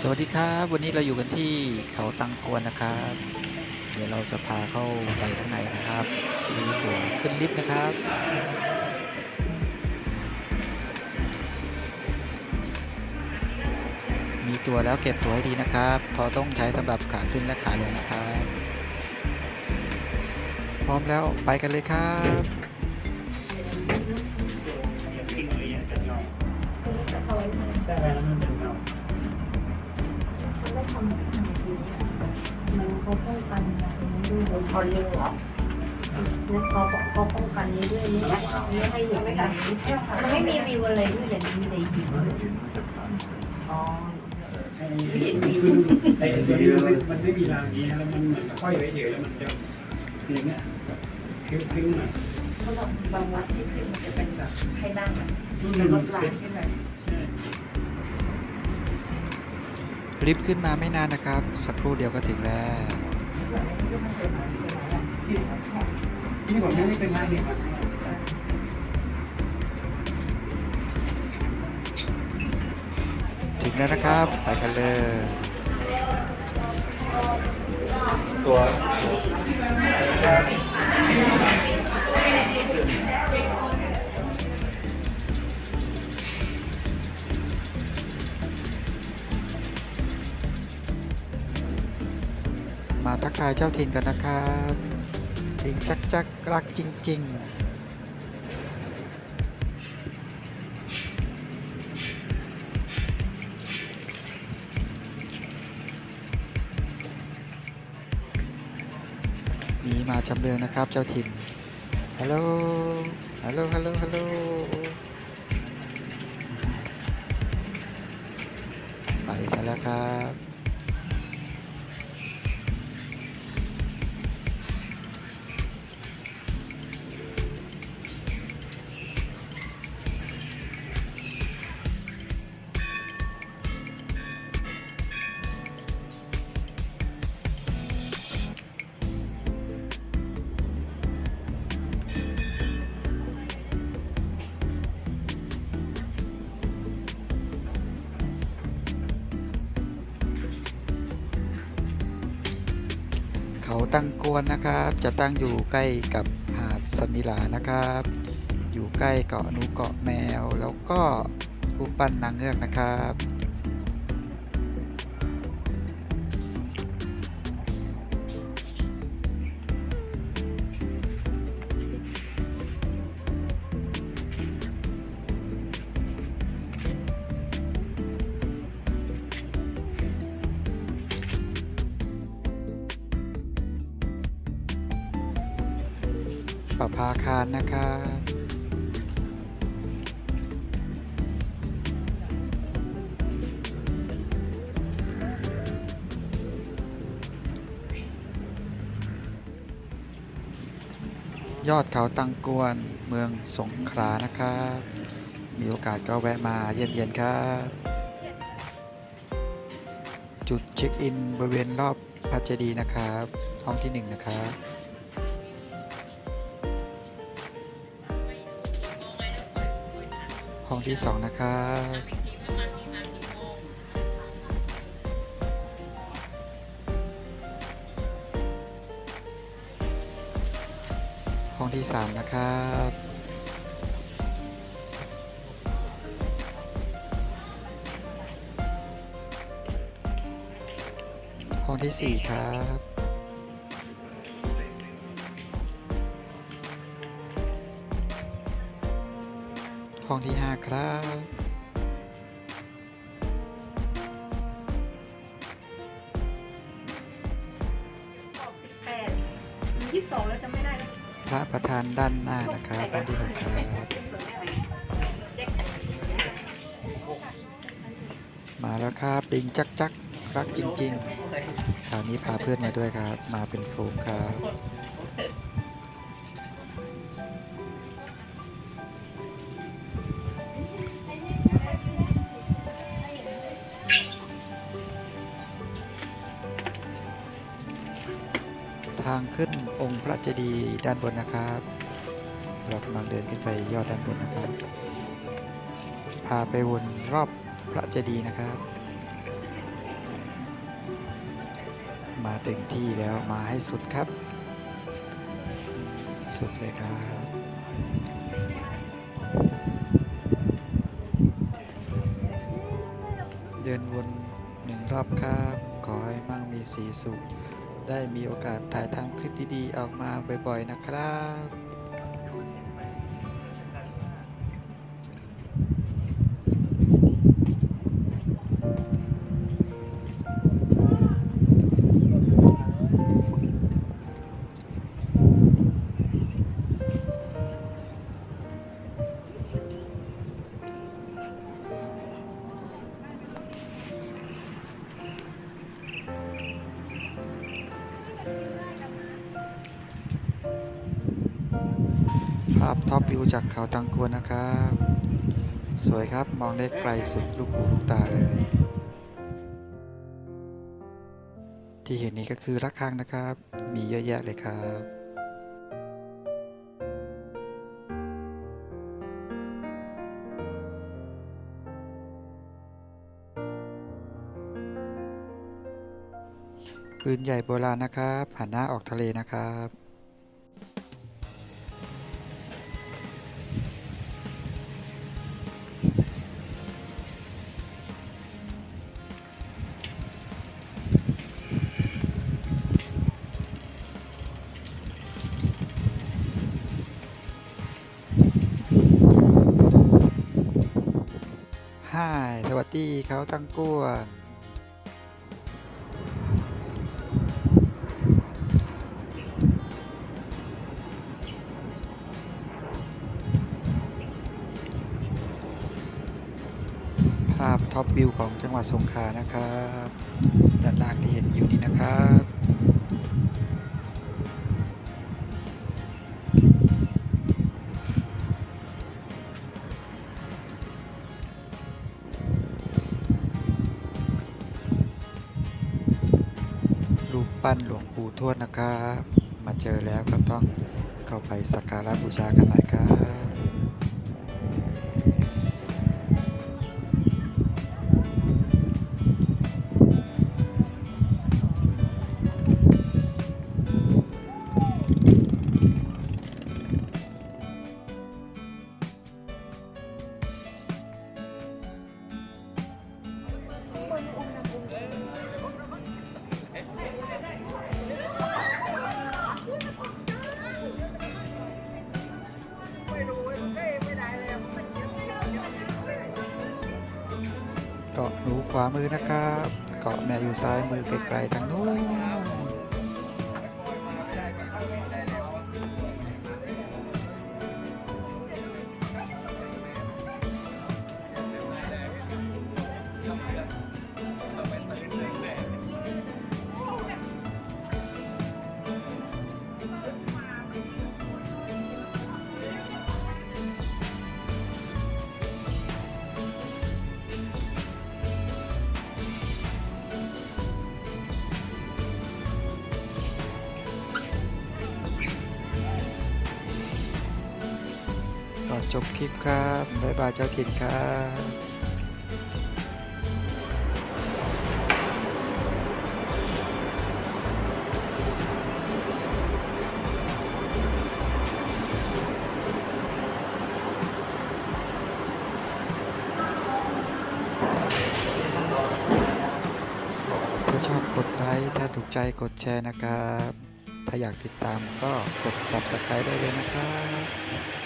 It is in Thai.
สวัสดีครับ วันนี้เราอยู่กันที่เขาตังกวนนะครับ เดี๋ยวเราจะพาเข้าไปข้างในนะครับซื้อตั๋วขึ้นลิฟต์นะครับ มีตัวแล้วเก็บตัวให้ดีนะครับพราะต้องใช้สำหรับขาขึ้นและขาลงนะครับ พร้อมแล้วไปกันเลยครับ ด้วยเขาเลี้ยงเหรอเนี่ยเขาเขาป้องกันนี้ด้วยไม่ไม่ให้เห็นแบบนี้มันไม่มีวิวอะไรด้วยแต่มีแต่หินอ๋อไอ้คือไอ้ตัวนี้มันมันไม่มีรางนี้นะแล้วมันเหมือนกับห้อยไว้เฉยแล้วมันจะอย่างเงี้ยพิ้วๆหน่อยเขาบอกบางวัดที่ขึ้นมันจะเป็นแบบให้นั่งมเป็นรถรางขึ้นไปลิฟต์ขึ้นมาไม่นานนะครับ สักครู่เดียวก็ถึงแล้ว นี่ผมยังไม่เป็นไรเนี่ยมันถึงแล้วนะครับ ไปกันเลย ตัวมาทักทายเจ้าถิ่นกันนะครับ ลิงจักจักรักจริงๆมีมาชำเลืองนะครับ เจ้าถิ่น ฮัลโหล ฮัลโหล ฮัลโหล ฮัลโหล ไปกันแล้วครับ เขาตั้งกวนนะครับ จะตั้งอยู่ใกล้กับหาดสมิลานะครับ อยู่ใกล้เกาะนูเกาะแมว แล้วก็รูปปั้นนางเงือกนะครับ ประภาคารนะครับยอดเขาตังกวนเมืองสงขลานะครับ มีโอกาสก็แวะมาเยี่ยมเยียนครับ จุดเช็คอินบริเวณรอบพระเจดีย์นะครับ ห้องที่หนึ่งนะครับ ที่สองนะครับห้องที่สามนะครับห้องที่สี่ครับ ห้องที่ห้าครับแปดยี่สิบสองแล้วจะไม่ได้แล้วพระประธานด้านหน้านะครับห้องที่หกครับมาแล้วครับลิงจักจักรักจริง ๆ คราวนี้พาเพื่อนมาด้วยครับ มาเป็นฝูงครับางขึ้นองค์พระเจดีย์ด้านบนนะครับ เรากำลังเดินขึ้นไปยอดด้านบนนะครับ พาไปวนรอบพระเจดีย์นะครับ มาถึงที่แล้วมาให้สุดครับ สุดเลยครับเดินวนหนึ่งรอบครับ ขอให้มั่งมีสีสุข ได้มีโอกาสถ่ายทำคลิปดีๆ ออกมาบ่อยๆนะครับาพท็อปวิวจากเขาตังกวนนะครับ สวยครับมองได้ไกลสุดลูกหูลูกตาเลย ที่เห็นนี้ก็คือระฆังนะครับ มีเยอะแยะเลยครับปืนใหญ่โบราณนะครับหันหน้าออกทะเลนะครับายสวัสดีเขาตั้งกวนภาพท็อปวิวของจังหวัดสงขลานะครับ ด้านล่างที่เห็นอยู่นี้นะครับ ปั้นหลวงปู่ทวดนะครับ มาเจอแล้วก็ต้องเข้าไปสักการะบูชากันหน่อยครับ ขวามือนะครับ เกาะแม่อยู่ซ้ายมือไกลๆทางนู้น ก่อนจบคลิปครับบ๊ายบายเจ้าถิ่นครับถ้าชอบกดไลค์ถ้าถูกใจกดแชร์นะครับ ถ้าอยากติดตามก็กด Subscribe ได้เลยนะครับ